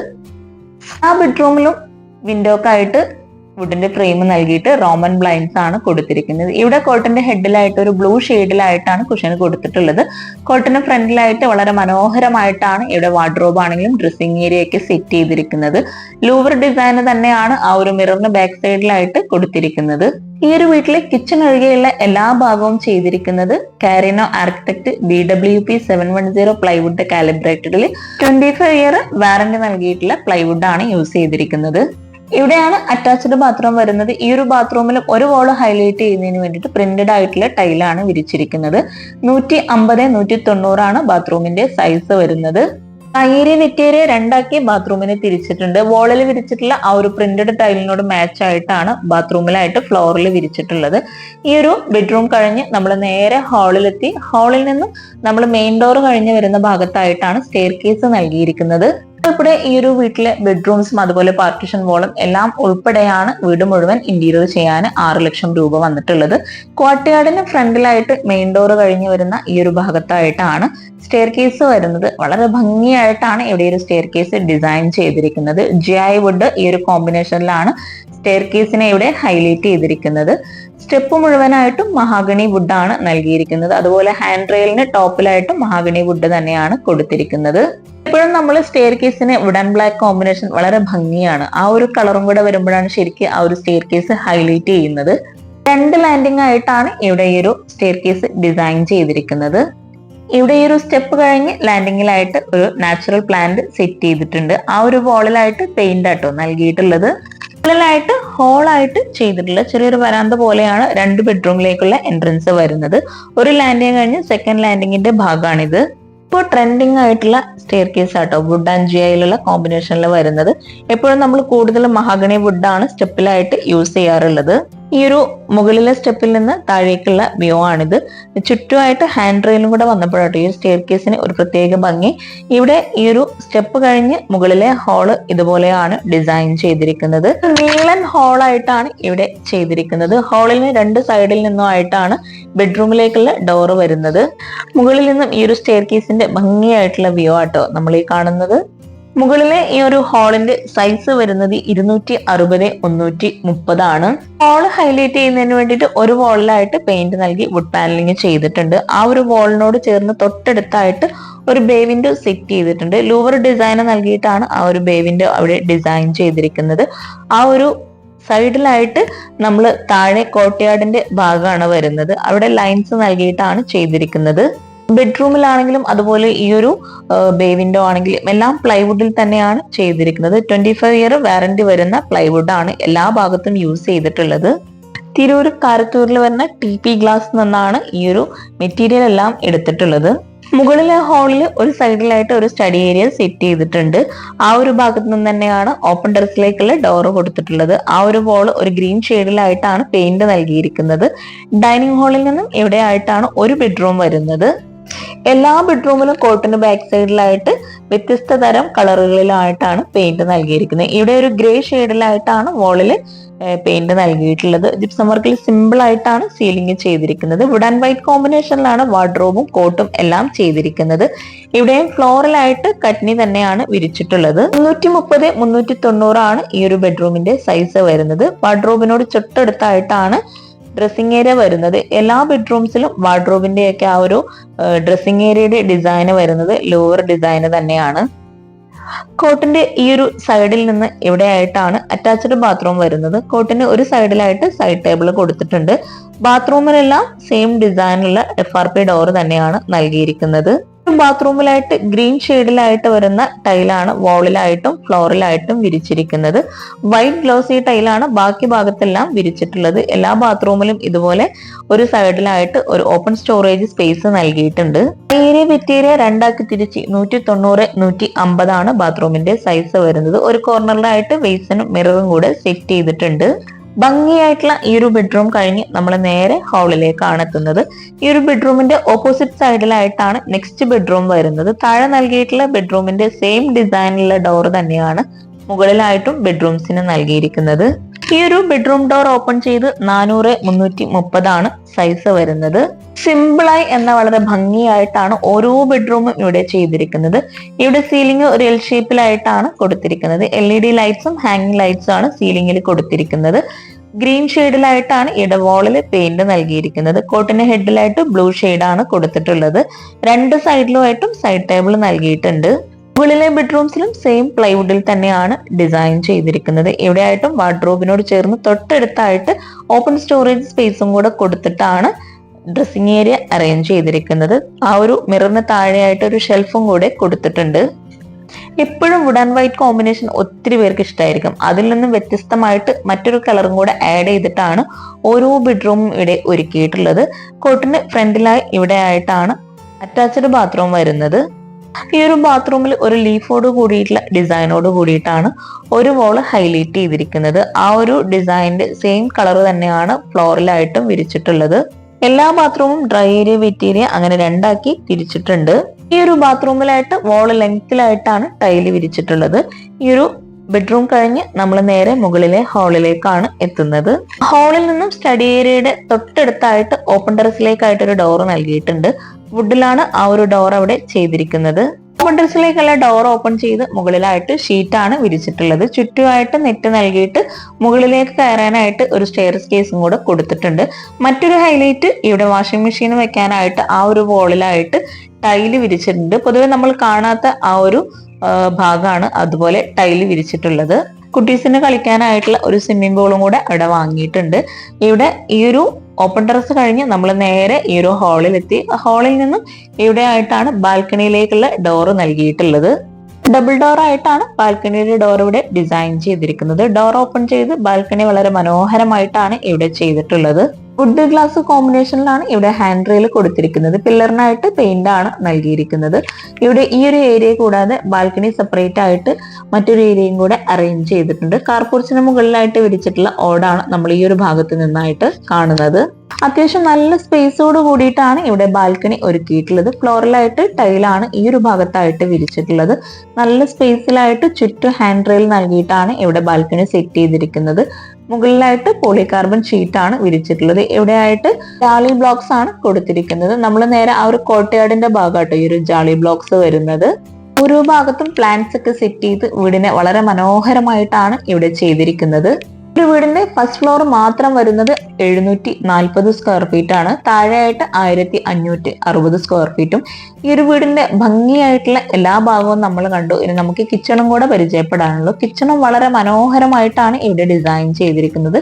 ആ ബെഡ്റൂമിലും വിൻഡോക്കായിട്ട് വുഡിന്റെ ഫ്രെയിം നൽകിയിട്ട് റോമൻ ബ്ലൈൻഡ്സ് ആണ് കൊടുത്തിരിക്കുന്നത്. ഇവിടെ കോട്ടന്റെ ഹെഡിലായിട്ട് ഒരു ബ്ലൂ ഷെയ്ഡിലായിട്ടാണ് കുഷൻ കൊടുത്തിട്ടുള്ളത്. കോട്ടന്റെ ഫ്രണ്ടിലായിട്ട് വളരെ മനോഹരമായിട്ടാണ് ഇവിടെ വാർഡ്രോബ് ആണെങ്കിലും ഡ്രസ്സിംഗ് ഏരിയ ഒക്കെ സെറ്റ് ചെയ്തിരിക്കുന്നത്. ലൂവർ ഡിസൈൻ തന്നെയാണ് ആ ഒരു മിററിന് ബാക്ക് സൈഡിലായിട്ട് കൊടുത്തിരിക്കുന്നത്. ഈ ഒരു വീട്ടിലെ കിച്ചൺ ഒഴികെയുള്ള എല്ലാ ഭാഗവും ചെയ്തിരിക്കുന്നത് കാരിനോ architect B W P seven one zero plywood കാലിബ്രേറ്റഡിൽ twenty five year warranty നൽകിയിട്ടുള്ള പ്ലൈവുഡ് ആണ് യൂസ് ചെയ്തിരിക്കുന്നത്. ഇവിടെയാണ് അറ്റാച്ച്ഡ് ബാത്റൂം വരുന്നത്. ഈ ഒരു ബാത്റൂമിൽ ഒരു വോൾ ഹൈലൈറ്റ് ചെയ്യുന്നതിന് വേണ്ടിയിട്ട് പ്രിന്റഡ് ആയിട്ടുള്ള ടൈലാണ് വിരിച്ചിരിക്കുന്നത്. നൂറ്റി അമ്പത് നൂറ്റി തൊണ്ണൂറാണ് ബാത്റൂമിന്റെ സൈസ് വരുന്നത്. കയ്യേരി വെറ്റേരി രണ്ടാക്കി ബാത്റൂമിനെ തിരിച്ചിട്ടുണ്ട്. വോളിൽ വിരിച്ചിട്ടുള്ള ആ ഒരു പ്രിന്റഡ് ടൈലിനോട് മാച്ച് ആയിട്ടാണ് ബാത്റൂമിലായിട്ട് ഫ്ലോറിൽ വിരിച്ചിട്ടുള്ളത്. ഈ ഒരു ബെഡ്റൂം കഴിഞ്ഞ് നമ്മൾ നേരെ ഹാളിലെത്തി ഹാളിൽ നിന്നും നമ്മൾ മെയിൻ ഡോർ കഴിഞ്ഞ് വരുന്ന ഭാഗത്തായിട്ടാണ് സ്റ്റെയർ കേസ് നൽകിയിരിക്കുന്നത്. ഉൾപ്പെടെ ഈ ഒരു വീട്ടിലെ ബെഡ്റൂംസും അതുപോലെ പാർട്ടിഷൻ വോളും എല്ലാം ഉൾപ്പെടെയാണ് വീട് മുഴുവൻ ഇന്റീരിയർ ചെയ്യാൻ ആറ് ലക്ഷം രൂപ വന്നിട്ടുള്ളത്. കോട്ടയാടിന് ഫ്രണ്ടിലായിട്ട് മെയിൻ ഡോർ കഴിഞ്ഞ് വരുന്ന ഈ ഒരു ഭാഗത്തായിട്ടാണ് സ്റ്റെയർ കേസ് വരുന്നത്. വളരെ ഭംഗിയായിട്ടാണ് ഇവിടെ ഒരു സ്റ്റെയർ കേസ് ഡിസൈൻ ചെയ്തിരിക്കുന്നത് ജിഐ വുഡ് ഈ ഒരു കോമ്പിനേഷനിലാണ് സ്റ്റെയർ കേസിനെ ഇവിടെ ഹൈലൈറ്റ് ചെയ്തിരിക്കുന്നത്. സ്റ്റെപ്പ് മുഴുവനായിട്ടും മഹാഗണി വുഡാണ് നൽകിയിരിക്കുന്നത്. അതുപോലെ ഹാൻഡ് റെയിലിന് ടോപ്പിലായിട്ടും മഹാഗണി വുഡ് തന്നെയാണ് കൊടുത്തിരിക്കുന്നത്. എപ്പോഴും നമ്മൾ സ്റ്റെയർ കേസിന് വുഡ് ആൻഡ് ബ്ലാക്ക് കോമ്പിനേഷൻ വളരെ ഭംഗിയാണ്. ആ ഒരു കളറും കൂടെ വരുമ്പോഴാണ് ശരിക്കും ആ ഒരു സ്റ്റെയർ കേസ് ഹൈലൈറ്റ് ചെയ്യുന്നത്. രണ്ട് ലാൻഡിംഗ് ആയിട്ടാണ് ഇവിടെ ഈ ഒരു സ്റ്റെയർ കേസ് ഡിസൈൻ ചെയ്തിരിക്കുന്നത്. ഇവിടെ ഈ ഒരു സ്റ്റെപ്പ് കഴിഞ്ഞ് ലാൻഡിങ്ങിലായിട്ട് ഒരു നാച്ചുറൽ പ്ലാന്റ് സെറ്റ് ചെയ്തിട്ടുണ്ട്. ആ ഒരു വോളിലായിട്ട് പെയിന്റ് ആട്ടോ നൽകിയിട്ടുള്ളത്. ായിട്ട് ഹോളായിട്ട് ചെയ്തിട്ടുള്ള ചെറിയൊരു വരാന്ത പോലെയാണ് രണ്ട് ബെഡ്റൂമിലേക്കുള്ള എൻട്രൻസ് വരുന്നത്. ഒരു ലാൻഡിങ് കഴിഞ്ഞ് സെക്കൻഡ് ലാൻഡിങ്ങിന്റെ ഭാഗമാണിത് ഇപ്പോൾ ട്രെൻഡിങ് ആയിട്ടുള്ള സ്റ്റെയർ കേസ് ആട്ടോ വുഡ് ആൻഡ് ജിഐയിലുള്ള കോമ്പിനേഷനിൽ വരുന്നത്. എപ്പോഴും നമ്മൾ കൂടുതൽ മഹാഗണി വുഡാണ് സ്റ്റെപ്പിലായിട്ട് യൂസ് ചെയ്യാറുള്ളത്. ഈ ഒരു മുകളിലെ സ്റ്റെപ്പിൽ നിന്ന് താഴേക്കുള്ള വ്യൂ ആണിത്. ചുറ്റുമായിട്ട് ഹാൻഡ് റെയിലും കൂടെ വന്നപ്പോഴാട്ടോ ഈ സ്റ്റെയർ കേസിന് ഒരു പ്രത്യേക ഭംഗി. ഇവിടെ ഈ ഒരു സ്റ്റെപ്പ് കഴിഞ്ഞ് മുകളിലെ ഹാൾ ഇതുപോലെയാണ് ഡിസൈൻ ചെയ്തിരിക്കുന്നത്. നീളൻ ഹാളായിട്ടാണ് ഇവിടെ ചെയ്തിരിക്കുന്നത്. ഹാളിന് രണ്ട് സൈഡിൽ നിന്നും ആയിട്ടാണ് ബെഡ്റൂമിലേക്കുള്ള ഡോർ വരുന്നത്. മുകളിൽ നിന്നും ഈ ഒരു സ്റ്റെയർ കേസിന്റെ ഭംഗിയായിട്ടുള്ള വ്യൂ ആട്ടോ നമ്മൾ ഈ കാണുന്നത്. മുകളിലെ ഈ ഒരു ഹാളിന്റെ സൈസ് വരുന്നത് ഇരുന്നൂറ്റി അറുപത് മുന്നൂറ്റി മുപ്പതാണ് ഹോൾ ഹൈലൈറ്റ് ചെയ്യുന്നതിന് വേണ്ടിയിട്ട് ഒരു വാളിലായിട്ട് പെയിന്റ് നൽകി വുഡ് പാനലിംഗ് ചെയ്തിട്ടുണ്ട്. ആ ഒരു വാളിനോട് ചേർന്ന് തൊട്ടടുത്തായിട്ട് ഒരു ബേ വിൻഡോ സെറ്റ് ചെയ്തിട്ടുണ്ട്. ലൂവർ ഡിസൈൻ നൽകിയിട്ടാണ് ആ ഒരു ബേ വിൻഡോ അവിടെ ഡിസൈൻ ചെയ്തിരിക്കുന്നത്. ആ ഒരു സൈഡിലായിട്ട് നമ്മൾ താഴെ കോട്ടയാടിന്റെ ഭാഗമാണ് വരുന്നത്. അവിടെ ലൈൻസ് നൽകിയിട്ടാണ് ചെയ്തിരിക്കുന്നത്. ബെഡ്റൂമിലാണെങ്കിലും അതുപോലെ ഈ ഒരു ബേ വിൻഡോ ആണെങ്കിലും എല്ലാം പ്ലൈവുഡിൽ തന്നെയാണ് ചെയ്തിരിക്കുന്നത്. ട്വന്റി ഫൈവ് ഇയർ വാറന്റി വരുന്ന പ്ലൈവുഡ് ആണ് എല്ലാ ഭാഗത്തും യൂസ് ചെയ്തിട്ടുള്ളത്. തിരൂർ കാരത്തൂരിൽ വരുന്ന ടി പി ഗ്ലാസ് നിന്നാണ് ഈ ഒരു മെറ്റീരിയൽ എല്ലാം എടുത്തിട്ടുള്ളത്. മുകളിലെ ഹാളിൽ ഒരു സൈഡിലായിട്ട് ഒരു സ്റ്റഡി ഏരിയ സെറ്റ് ചെയ്തിട്ടുണ്ട്. ആ ഒരു ഭാഗത്ത് നിന്ന് തന്നെയാണ് ഓപ്പൺ ടെറസിലേക്കുള്ള ഡോറ് കൊടുത്തിട്ടുള്ളത്. ആ ഒരു വോൾ ഒരു ഗ്രീൻ ഷെയ്ഡിലായിട്ടാണ് പെയിന്റ് നൽകിയിരിക്കുന്നത്. ഡൈനിങ് ഹാളിൽ നിന്നും എവിടെയായിട്ടാണ് ഒരു ബെഡ്റൂം വരുന്നത്. എല്ലാ ബെഡ്റൂമിലും കോട്ടിന് ബാക്ക് സൈഡിലായിട്ട് വ്യത്യസ്ത തരം കളറുകളിലായിട്ടാണ് പെയിന്റ് നൽകിയിരിക്കുന്നത്. ഇവിടെ ഒരു ഗ്രേ ഷെയ്ഡിലായിട്ടാണ് വോളിൽ പെയിന്റ് നൽകിയിട്ടുള്ളത്. ജിപ്സം വർക്കിൽ സിമ്പിൾ ആയിട്ടാണ് സീലിംഗ് ചെയ്തിരിക്കുന്നത്. വുഡ് ആൻഡ് വൈറ്റ് കോമ്പിനേഷനിലാണ് വാർഡ്രോബും കോട്ടും എല്ലാം ചെയ്തിരിക്കുന്നത്. ഇവിടെയും ഫ്ലോറിലായിട്ട് കട്നി തന്നെയാണ് വിരിച്ചിട്ടുള്ളത്. മുന്നൂറ്റി മുപ്പത് മുന്നൂറ്റി തൊണ്ണൂറാണ് ഈ ഒരു ബെഡ്റൂമിന്റെ സൈസ് വരുന്നത്. വാർഡ്രോബിനോട് തൊട്ടടുത്തായിട്ടാണ് ഡ്രസ്സിംഗ് ഏരിയ വരുന്നത്. എല്ലാ ബെഡ്റൂംസിലും വാർഡ്രോബിന്റെ ഒക്കെ ആ ഒരു ഡ്രസ്സിംഗ് ഏരിയയുടെ ഡിസൈൻ വരുന്നത് ലോവർ ഡിസൈൻ തന്നെയാണ്. കോട്ടിന്റെ ഈ ഒരു സൈഡിൽ നിന്ന് ഇവിടെയായിട്ടാണ് അറ്റാച്ച്ഡ് ബാത്റൂം വരുന്നത്. കോട്ടിന് ഒരു സൈഡിലായിട്ട് സൈഡ് ടേബിൾ കൊടുത്തിട്ടുണ്ട്. ബാത്റൂമിലെല്ലാം സെയിം ഡിസൈനുള്ള എഫ് ആർ പി ഡോർ തന്നെയാണ് നൽകിയിരിക്കുന്നത്. ബാത്റൂമിലായിട്ട് ഗ്രീൻ ഷെയ്ഡിലായിട്ട് വരുന്ന ടൈലാണ് വാളിലായിട്ടും ഫ്ലോറിലായിട്ടും വിരിച്ചിരിക്കുന്നത്. വൈറ്റ് ഗ്ലോസി ടൈലാണ് ബാക്കി ഭാഗത്തെല്ലാം വിരിച്ചിട്ടുള്ളത്. എല്ലാ ബാത്റൂമിലും ഇതുപോലെ ഒരു സൈഡിലായിട്ട് ഒരു ഓപ്പൺ സ്റ്റോറേജ് സ്പേസ് നൽകിയിട്ടുണ്ട്. ഏരിയ വെറ്റേരിയ രണ്ടാക്കി തിരിച്ച് നൂറ്റി തൊണ്ണൂറ് നൂറ്റി അമ്പതാണ് ബാത്റൂമിന്റെ സൈസ് വരുന്നത്. ഒരു കോർണറിലായിട്ട് വെയ്സനും മിററും കൂടെ സെറ്റ് ചെയ്തിട്ടുണ്ട്. ഭംഗിയായിട്ടുള്ള ഈ ഒരു ബെഡ്റൂം കഴിഞ്ഞ് നമ്മൾ നേരെ ഹാളിലേക്കാണ് എത്തുന്നത്. ഈ ഒരു ബെഡ്റൂമിന്റെ ഓപ്പോസിറ്റ് സൈഡിലായിട്ടാണ് നെക്സ്റ്റ് ബെഡ്റൂം വരുന്നത്. താഴെ നൽകിയിട്ടുള്ള ബെഡ്റൂമിന്റെ സെയിം ഡിസൈനിലുള്ള ഡോർ തന്നെയാണ് മുകളിലായിട്ടും ബെഡ്റൂംസിന് നൽകിയിരിക്കുന്നത്. ഈ ഒരു ബെഡ്റൂം ഡോർ ഓപ്പൺ ചെയ്ത് നാനൂറ് മുന്നൂറ്റി മുപ്പതാണ് സൈസ് വരുന്നത്. സിമ്പിളായി എന്ന വളരെ ഭംഗിയായിട്ടാണ് ഓരോ ബെഡ്റൂമും ഇവിടെ ചെയ്തിരിക്കുന്നത്. ഇവിടെ സീലിംഗ് ഒരു എൽ ഷേപ്പിലായിട്ടാണ് കൊടുത്തിരിക്കുന്നത്. എൽ ഇ ഡി ലൈറ്റ്സും ഹാങ്ങിങ് ലൈറ്റ്സും ആണ് സീലിംഗിൽ കൊടുത്തിരിക്കുന്നത്. ഗ്രീൻ ഷെയ്ഡിലായിട്ടാണ് ഇടവോളിൽ പെയിന്റ് നൽകിയിരിക്കുന്നത്. കോട്ടിന് ഹെഡിലായിട്ട് ബ്ലൂ ഷെയ്ഡാണ് കൊടുത്തിട്ടുള്ളത്. രണ്ട് സൈഡിലുമായിട്ടും സൈഡ് ടേബിൾ നൽകിയിട്ടുണ്ട്. മുകളിലെ ബെഡ്റൂംസിലും സെയിം പ്ലൈവുഡിൽ തന്നെയാണ് ഡിസൈൻ ചെയ്തിരിക്കുന്നത്. എവിടെയായിട്ടും വാർഡ്രോബിനോട് ചേർന്ന് തൊട്ടടുത്തായിട്ട് ഓപ്പൺ സ്റ്റോറേജ് സ്പേസും കൂടെ കൊടുത്തിട്ടാണ് ഡ്രസ്സിംഗ് ഏരിയ അറേഞ്ച് ചെയ്തിരിക്കുന്നത്. ആ ഒരു മിററിന് താഴെയായിട്ട് ഒരു ഷെൽഫും കൂടെ കൊടുത്തിട്ടുണ്ട്. എപ്പോഴും വുഡ് ആൻഡ് വൈറ്റ് കോമ്പിനേഷൻ ഒത്തിരി പേർക്ക് ഇഷ്ടമായിരിക്കും അതിൽ നിന്നും വ്യത്യസ്തമായിട്ട് മറ്റൊരു കളറും കൂടെ ആഡ് ചെയ്തിട്ടാണ് ഓരോ ബെഡ്റൂമും ഇവിടെ ഒരുക്കിയിട്ടുള്ളത്. കോട്ടിന് ഫ്രണ്ടിലായി ഇവിടെ ആയിട്ടാണ് അറ്റാച്ച്ഡ് ബാത്റൂം വരുന്നത്. ഈ ഒരു ബാത്റൂമിൽ ഒരു ലീഫോട് കൂടിയിട്ടുള്ള ഡിസൈനോട് കൂടിയിട്ടാണ് ഒരു വോൾ ഹൈലൈറ്റ് ചെയ്തിരിക്കുന്നത്. ആ ഒരു ഡിസൈനിന്റെ സെയിം കളർ തന്നെയാണ് ഫ്ലോറിലായിട്ടും വിരിച്ചിട്ടുള്ളത്. എല്ലാ ബാത്റൂമും ഡ്രൈ ഏരിയ വെറ്റ് ഏരിയ അങ്ങനെ രണ്ടാക്കി തിരിച്ചിട്ടുണ്ട്. ഈ ഒരു ബാത്റൂമിലായിട്ട് വോൾ ലെങ്ത്തിലായിട്ടാണ് ടൈൽ വിരിച്ചിട്ടുള്ളത്. ഈ ഒരു ബെഡ്റൂം കഴിഞ്ഞ് നമ്മൾ നേരെ മുകളിലെ ഹാളിലേക്കാണ് എത്തുന്നത്. ഹാളിൽ നിന്നും സ്റ്റഡി ഏരിയയുടെ തൊട്ടടുത്തായിട്ട് ഓപ്പൺ ടെറസിലേക്കായിട്ട് ഒരു ഡോർ നൽകിയിട്ടുണ്ട്. വുഡിലാണ് ആ ഒരു ഡോർ അവിടെ ചെയ്തിരിക്കുന്നത്. ഓപ്പൺ ടെറസിലേക്കുള്ള ഡോർ ഓപ്പൺ ചെയ്ത് മുകളിലായിട്ട് ഷീറ്റാണ് വിരിച്ചിട്ടുള്ളത്. ചുറ്റുമായിട്ട് നെറ്റ് നൽകിയിട്ട് മുകളിലേക്ക് കയറാനായിട്ട് ഒരു സ്റ്റെയർ കേസും കൂടെ കൊടുത്തിട്ടുണ്ട്. മറ്റൊരു ഹൈലൈറ്റ് ഇവിടെ വാഷിംഗ് മെഷീൻ വെക്കാനായിട്ട് ആ ഒരു വോളിലായിട്ട് ടൈൽ വിരിച്ചിട്ടുണ്ട്. പൊതുവെ നമ്മൾ കാണാത്ത ആ ഒരു ഭാഗമാണ് അതുപോലെ ടൈൽ വിരിച്ചിട്ടുള്ളത്. കുട്ടീസിന് കളിക്കാനായിട്ടുള്ള ഒരു സ്വിമ്മിംഗ് പൂളും കൂടെ അവിടെ വാങ്ങിയിട്ടുണ്ട്. ഇവിടെ ഈ ഒരു ഓപ്പൺ ടെറസ് കഴിഞ്ഞ് നമ്മൾ നേരെ ഈ ഒരു ഹാളിൽ എത്തി ഹാളിൽ നിന്നും ഇവിടെ ആയിട്ടാണ് ബാൽക്കണിയിലേക്കുള്ള ഡോർ നൽകിയിട്ടുള്ളത്. ഡബിൾ ഡോർ ആയിട്ടാണ് ബാൽക്കണിയുടെ ഡോർ ഇവിടെ ഡിസൈൻ ചെയ്തിരിക്കുന്നത്. ഡോർ ഓപ്പൺ ചെയ്ത് ബാൽക്കണി വളരെ മനോഹരമായിട്ടാണ് ഇവിടെ ചെയ്തിട്ടുള്ളത്. വുഡ് ഗ്ലാസ് കോമ്പിനേഷനിലാണ് ഇവിടെ ഹാൻഡ് റെയിൽ കൊടുത്തിരിക്കുന്നത്. പില്ലറിനായിട്ട് പെയിന്റ് ആണ് നൽകിയിരിക്കുന്നത്. ഇവിടെ ഈ ഒരു ഏരിയ കൂടാതെ ബാൽക്കണി സെപ്പറേറ്റ് ആയിട്ട് മറ്റൊരു ഏരിയയും കൂടെ അറേഞ്ച് ചെയ്തിട്ടുണ്ട്. കാർപോർച്ചിന് മുകളിലായിട്ട് വിരിച്ചിട്ടുള്ള ഓടാണ് നമ്മൾ ഈ ഒരു ഭാഗത്ത് നിന്നായിട്ട് കാണുന്നത്. അത്യാവശ്യം നല്ല സ്പേസോട് കൂടിയിട്ടാണ് ഇവിടെ ബാൽക്കണി ഒരുക്കിയിട്ടുള്ളത്. ഫ്ലോറിലായിട്ട് ടൈലാണ് ഈ ഒരു ഭാഗത്തായിട്ട് വിരിച്ചിട്ടുള്ളത്. നല്ല സ്പേസിലായിട്ട് ചുറ്റും ഹാൻഡ് റെയിൽ നൽകിയിട്ടാണ് ഇവിടെ ബാൽക്കണി സെറ്റ് ചെയ്തിരിക്കുന്നത്. മുകളിലായിട്ട് പോളികാർബൺ ഷീറ്റാണ് വിരിച്ചിട്ടുള്ളത്. ഇവിടെയായിട്ട് ജാളി ബ്ലോക്സ് ആണ് കൊടുത്തിരിക്കുന്നത്. നമ്മൾ നേരെ ആ ഒരു കോട്ടയാടിന്റെ ഭാഗമായിട്ട് ഈ ഒരു ജാളി ബ്ലോക്സ് വരുന്നത്. ഓരോ ഭാഗത്തും പ്ലാന്റ്സ് ഒക്കെ സെറ്റ് ചെയ്ത് വീടിനെ വളരെ മനോഹരമായിട്ടാണ് ഇവിടെ ചെയ്തിരിക്കുന്നത്. ഒരു വീടിന്റെ ഫസ്റ്റ് ഫ്ലോർ മാത്രം വരുന്നത് എഴുന്നൂറ്റി നാൽപ്പത് സ്ക്വയർ ഫീറ്റ് ആണ്. താഴെയായിട്ട് ആയിരത്തി അഞ്ഞൂറ്റി അറുപത് സ്ക്വയർ ഫീറ്റും ഈ ഒരു വീടിന്റെ ഭംഗിയായിട്ടുള്ള എല്ലാ ഭാഗവും നമ്മൾ കണ്ടു. ഇനി നമുക്ക് കിച്ചണും കൂടെ പരിചയപ്പെടാനുള്ളൂ. കിച്ചണും വളരെ മനോഹരമായിട്ടാണ് ഇവിടെ ഡിസൈൻ ചെയ്തിരിക്കുന്നത്.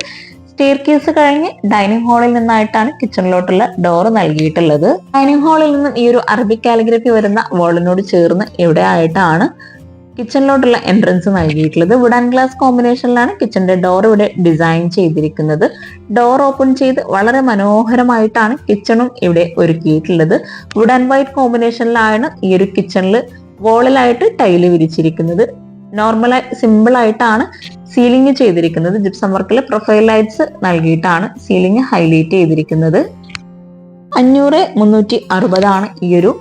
സ്റ്റെയർ കേസ് കഴിഞ്ഞ് ഡൈനിങ് ഹാളിൽ നിന്നായിട്ടാണ് കിച്ചണിലോട്ടുള്ള ഡോർ നൽകിയിട്ടുള്ളത്. ഡൈനിങ് ഹാളിൽ നിന്നും ഈ ഒരു അറബിക് കാലിഗ്രഫി വരുന്ന വാളിനോട് ചേർന്ന് ഇവിടെ ആയിട്ടാണ് കിച്ചണിലോട്ടുള്ള എൻട്രൻസ് നൽകിയിട്ടുള്ളത് വുഡ് ആൻഡ് ഗ്ലാസ് കോമ്പിനേഷനിലാണ് കിച്ചന്റെ ഡോർ ഇവിടെ ഡിസൈൻ ചെയ്തിരിക്കുന്നത്. ഡോർ ഓപ്പൺ ചെയ്ത് വളരെ മനോഹരമായിട്ടാണ് കിച്ചണും ഇവിടെ ഒരുക്കിയിട്ടുള്ളത്. വുഡ് ആൻഡ് വൈറ്റ് കോമ്പിനേഷനിലാണ് ഈ ഒരു കിച്ചണിൽ വോളിലായിട്ട് ടൈൽ വിരിച്ചിരിക്കുന്നത്. നോർമലായി സിമ്പിൾ ആയിട്ടാണ് സീലിംഗ് ചെയ്തിരിക്കുന്നത്. ജിപ്സം വർക്കിൽ പ്രൊഫൈൽ ലൈറ്റ്സ് നൽകിയിട്ടാണ് സീലിംഗ് ഹൈലൈറ്റ് ചെയ്തിരിക്കുന്നത്. അഞ്ഞൂറ് മുന്നൂറ്റി അറുപതാണ് ഈ ഒരു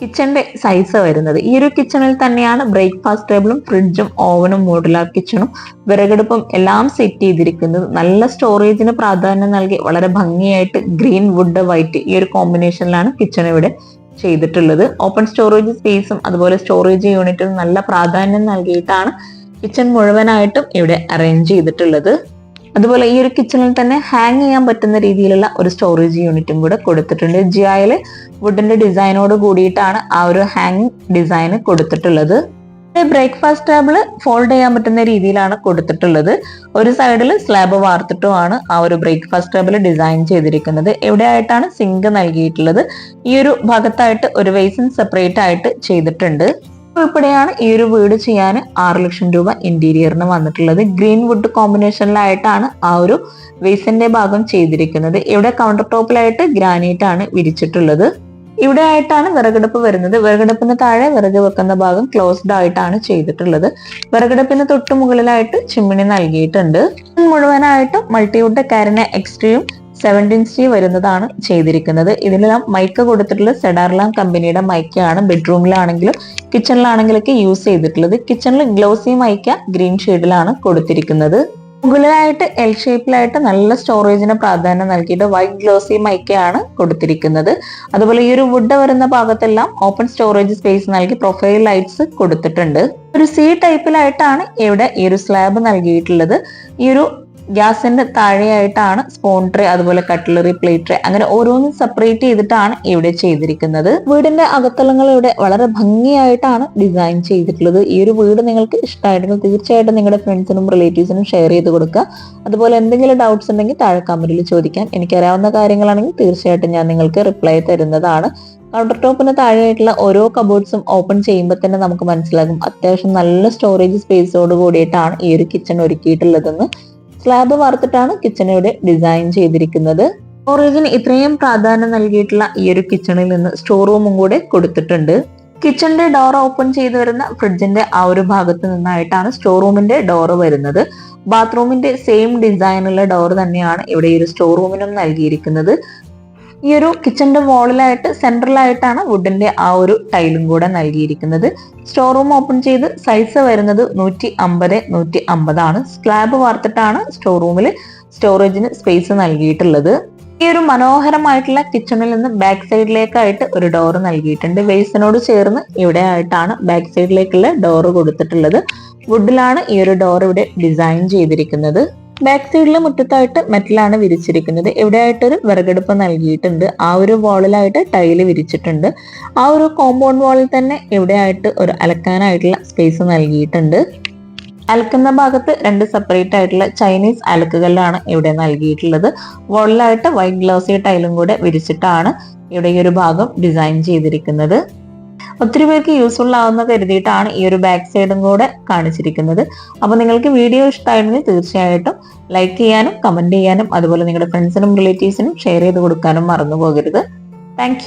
കിച്ചന്റെ സൈസ് വരുന്നത്. ഈ ഒരു കിച്ചണിൽ തന്നെയാണ് ബ്രേക്ക്ഫാസ്റ്റ് ടേബിളും ഫ്രിഡ്ജും ഓവനും മോഡുലാർ കിച്ചണും വിറകടുപ്പും എല്ലാം സെറ്റ് ചെയ്തിരിക്കുന്നത്. നല്ല സ്റ്റോറേജിന് പ്രാധാന്യം നൽകി വളരെ ഭംഗിയായിട്ട് ഗ്രീൻ വുഡ് വൈറ്റ് ഈ ഒരു കോമ്പിനേഷനിലാണ് കിച്ചൺ ഇവിടെ ചെയ്തിട്ടുള്ളത്. ഓപ്പൺ സ്റ്റോറേജ് സ്പേസും അതുപോലെ സ്റ്റോറേജ് യൂണിറ്റും നല്ല പ്രാധാന്യം നൽകിയിട്ടാണ് കിച്ചൺ മുഴുവനായിട്ടും ഇവിടെ അറേഞ്ച് ചെയ്തിട്ടുള്ളത്. അതുപോലെ ഈ ഒരു കിച്ചണിൽ തന്നെ ഹാങ് ചെയ്യാൻ പറ്റുന്ന രീതിയിലുള്ള ഒരു സ്റ്റോറേജ് യൂണിറ്റും കൂടെ കൊടുത്തിട്ടുണ്ട്. ജിയായിൽ വുഡിന്റെ ഡിസൈനോട് കൂടിയിട്ടാണ് ആ ഒരു ഹാങ് ഡിസൈൻ കൊടുത്തിട്ടുള്ളത്. ബ്രേക്ക്ഫാസ്റ്റ് ടേബിൾ ഫോൾഡ് ചെയ്യാൻ പറ്റുന്ന രീതിയിലാണ് കൊടുത്തിട്ടുള്ളത്. ഒരു സൈഡിൽ സ്ലാബ് വാർത്തിട്ടുമാണ് ആ ഒരു ബ്രേക്ക്ഫാസ്റ്റ് ടേബിൾ ഡിസൈൻ ചെയ്തിരിക്കുന്നത്. എവിടെയായിട്ടാണ് സിങ്ക് നൽകിയിട്ടുള്ളത്? ഈ ഒരു ഭാഗത്തായിട്ട് ഒരു വേസിൻ സെപ്പറേറ്റ് ആയിട്ട് ചെയ്തിട്ടുണ്ട്. ഉൾപ്പെടെയാണ് ഈ ഒരു വീട് ചെയ്യാൻ ആറ് ലക്ഷം രൂപ ഇന്റീരിയറിന് വന്നിട്ടുള്ളത്. ഗ്രീൻ വുഡ് കോമ്പിനേഷനിലായിട്ടാണ് ആ ഒരു വേസിന്റെ ഭാഗം ചെയ്തിരിക്കുന്നത്. ഇവിടെ കൗണ്ടർ ടോപ്പിലായിട്ട് ഗ്രാനൈറ്റ് ആണ് വിരിച്ചിട്ടുള്ളത്. ഇവിടെ ആയിട്ടാണ് വിറകടുപ്പ് വരുന്നത്. വിറകടുപ്പിന് താഴെ വിറക് വെക്കുന്ന ഭാഗം ക്ലോസ്ഡ് ആയിട്ടാണ് ചെയ്തിട്ടുള്ളത്. വിറകടുപ്പിന് തൊട്ട് മുകളിലായിട്ട് ചിമ്മിണി നൽകിയിട്ടുണ്ട്. മുഴുവനായിട്ടും മൾട്ടിവുഡ് കാരിന എക്സ്ട്രീയും സെവന്റീൻ സി വരുന്നതാണ് ചെയ്തിരിക്കുന്നത്. ഇതിലെല്ലാം മൈക്ക് കൊടുത്തിട്ടുള്ള സെഡാർലാം കമ്പനിയുടെ മൈക്കാണ് ബെഡ്റൂമിലാണെങ്കിലും കിച്ചണിലാണെങ്കിലൊക്കെ യൂസ് ചെയ്തിട്ടുള്ളത്. കിച്ചണിൽ ഗ്ലോസി മൈക്ക ഗ്രീൻ ഷെയ്ഡിലാണ് കൊടുത്തിരിക്കുന്നത്. മുകളിലായിട്ട് എൽ ഷേപ്പിലായിട്ട് നല്ല സ്റ്റോറേജിന് പ്രാധാന്യം നൽകിയിട്ട് വൈറ്റ് ഗ്ലോസി മൈക്കയാണ് കൊടുത്തിരിക്കുന്നത്. അതുപോലെ ഈ ഒരു വുഡ് വരുന്ന ഭാഗത്തെല്ലാം ഓപ്പൺ സ്റ്റോറേജ് സ്പേസ് നൽകി പ്രൊഫൈൽ ലൈറ്റ്സ് കൊടുത്തിട്ടുണ്ട്. ഒരു സി ടൈപ്പിലായിട്ടാണ് ഇവിടെ ഈ ഒരു സ്ലാബ് നൽകിയിട്ടുള്ളത്. ഈ ഒരു ഗ്യാസിന്റെ താഴെയായിട്ടാണ് സ്പൂൺ ട്രേ അതുപോലെ കട്ട്ലറി പ്ലേറ്റ് ട്രേ അങ്ങനെ ഓരോന്നും സെപ്പറേറ്റ് ചെയ്തിട്ടാണ് ഇവിടെ ചെയ്തിരിക്കുന്നത്. വീടിന്റെ അകത്തളങ്ങൾ ഇവിടെ വളരെ ഭംഗിയായിട്ടാണ് ഡിസൈൻ ചെയ്തിട്ടുള്ളത്. ഈ ഒരു വീട് നിങ്ങൾക്ക് ഇഷ്ടമായിട്ടുണ്ടെങ്കിൽ തീർച്ചയായിട്ടും നിങ്ങളുടെ ഫ്രണ്ട്സിനും റിലേറ്റീവ്സിനും ഷെയർ ചെയ്ത് കൊടുക്കുക. അതുപോലെ എന്തെങ്കിലും ഡൗട്ട്സ് ഉണ്ടെങ്കിൽ താഴെ കമന്റിൽ ചോദിക്കാം. എനിക്കറിയാവുന്ന കാര്യങ്ങളാണെങ്കിൽ തീർച്ചയായിട്ടും ഞാൻ നിങ്ങൾക്ക് റിപ്ലൈ തരുന്നതാണ്. കൗണ്ടർ ടോപ്പിന് താഴെയായിട്ടുള്ള ഓരോ കബോർഡ്സും ഓപ്പൺ ചെയ്യുമ്പോൾ തന്നെ നമുക്ക് മനസ്സിലാകും. അത്യാവശ്യം നല്ല സ്റ്റോറേജ് സ്പേസോട് കൂടിയിട്ടാണ് ഈ ഒരു കിച്ചൺ ഒരുക്കിയിട്ടുള്ളതെന്ന്. സ്ലാബ് വാർത്തിട്ടാണ് കിച്ചൺ ഇവിടെ ഡിസൈൻ ചെയ്തിരിക്കുന്നത്. സ്റ്റോറേജിന് ഇത്രയും പ്രാധാന്യം നൽകിയിട്ടുള്ള ഈ ഒരു കിച്ചണിൽ നിന്ന് സ്റ്റോർ റൂമും കൂടെ കൊടുത്തിട്ടുണ്ട്. കിച്ചണിന്റെ ഡോർ ഓപ്പൺ ചെയ്ത് വരുന്ന ഫ്രിഡ്ജിന്റെ ആ ഒരു ഭാഗത്ത് നിന്നായിട്ടാണ് സ്റ്റോർ റൂമിന്റെ ഡോർ വരുന്നത്. ബാത്റൂമിന്റെ സെയിം ഡിസൈനുള്ള ഡോർ തന്നെയാണ് ഇവിടെ ഈ ഒരു സ്റ്റോർ റൂമിനും നൽകിയിരിക്കുന്നത്. ഈ ഒരു കിച്ചന്റെ വാളിലായിട്ട് സെൻട്രലായിട്ടാണ് വുഡിന്റെ ആ ഒരു ടൈലും കൂടെ നൽകിയിരിക്കുന്നത്. സ്റ്റോർ റൂം ഓപ്പൺ ചെയ്ത് സൈസ് വരുന്നത് നൂറ്റി അമ്പത് നൂറ്റി അമ്പതാണ് സ്ലാബ് വാർത്തിട്ടാണ് സ്റ്റോർ റൂമിൽ സ്റ്റോറേജിന് സ്പേസ് നൽകിയിട്ടുള്ളത്. ഈ ഒരു മനോഹരമായിട്ടുള്ള കിച്ചണിൽ നിന്ന് ബാക്ക് സൈഡിലേക്കായിട്ട് ഒരു ഡോർ നൽകിയിട്ടുണ്ട്. വെയ്സിനോട് ചേർന്ന് ഇവിടെ ആയിട്ടാണ് ബാക്ക് സൈഡിലേക്കുള്ള ഡോർ കൊടുത്തിട്ടുള്ളത്. വുഡിലാണ് ഈ ഒരു ഡോർ ഇവിടെ ഡിസൈൻ ചെയ്തിരിക്കുന്നത്. ബാക്ക് സൈഡിലെ മുറ്റത്തായിട്ട് മെറ്റലാണ് വിരിച്ചിരിക്കുന്നത്. ആയിട്ടൊരു വിറകെടുപ്പ് നൽകിയിട്ടുണ്ട്. ആ ഒരു വാളിലായിട്ട് ടൈൽ വിരിച്ചിട്ടുണ്ട്. ആ ഒരു കോമ്പൗണ്ട് വാളിൽ തന്നെ ആയിട്ട് ഒരു അലക്കാനായിട്ടുള്ള സ്പേസ് നൽകിയിട്ടുണ്ട്. അലക്കുന്ന ഭാഗത്ത് രണ്ട് സെപ്പറേറ്റ് ആയിട്ടുള്ള ചൈനീസ് അലക്കുകളിലാണ് ഇവിടെ നൽകിയിട്ടുള്ളത്. വാളിലായിട്ട് വൈറ്റ് ഗ്ലോസി ടൈലും കൂടെ വിരിച്ചിട്ടാണ് ഇവിടെ ഈ ഒരു ഭാഗം ഡിസൈൻ ചെയ്തിരിക്കുന്നത്. ഒത്തിരി പേർക്ക് യൂസ്ഫുൾ ആവുന്ന കരുതിയിട്ടാണ് ഈ ഒരു ബാക്ക് സൈഡും കൂടെ കാണിച്ചിരിക്കുന്നത്. അപ്പോൾ നിങ്ങൾക്ക് വീഡിയോ ഇഷ്ടമായിരുന്നെങ്കിൽ തീർച്ചയായിട്ടും ലൈക്ക് ചെയ്യാനും കമന്റ് ചെയ്യാനും അതുപോലെ നിങ്ങളുടെ ഫ്രണ്ട്സിനും റിലേറ്റീവ്സിനും ഷെയർ ചെയ്ത് കൊടുക്കാനും മറന്നു പോകരുത് താങ്ക്